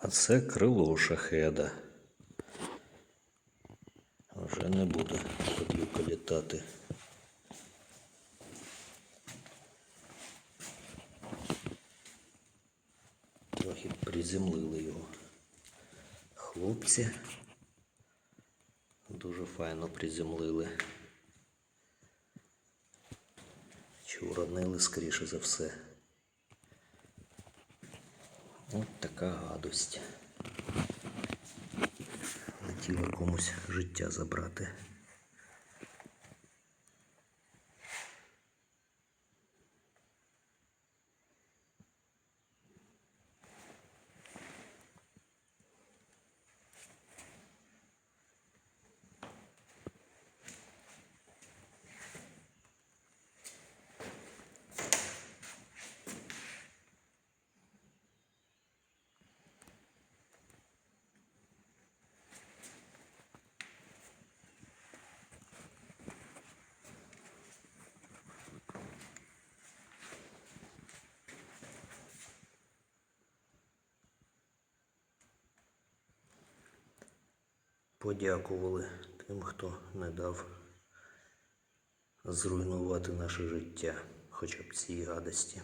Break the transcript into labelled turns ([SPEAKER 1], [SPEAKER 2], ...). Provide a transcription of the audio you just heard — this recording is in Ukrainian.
[SPEAKER 1] А це крило шахеда. Вже не буде подлюка літати. Трохи приземлили його. Хлопці дуже файно приземлили. Чи уронили скоріше за все. От така гадость. Хотіла комусь життя забрати. Подякували тим, хто не дав зруйнувати наше життя, хоча б цій гадості.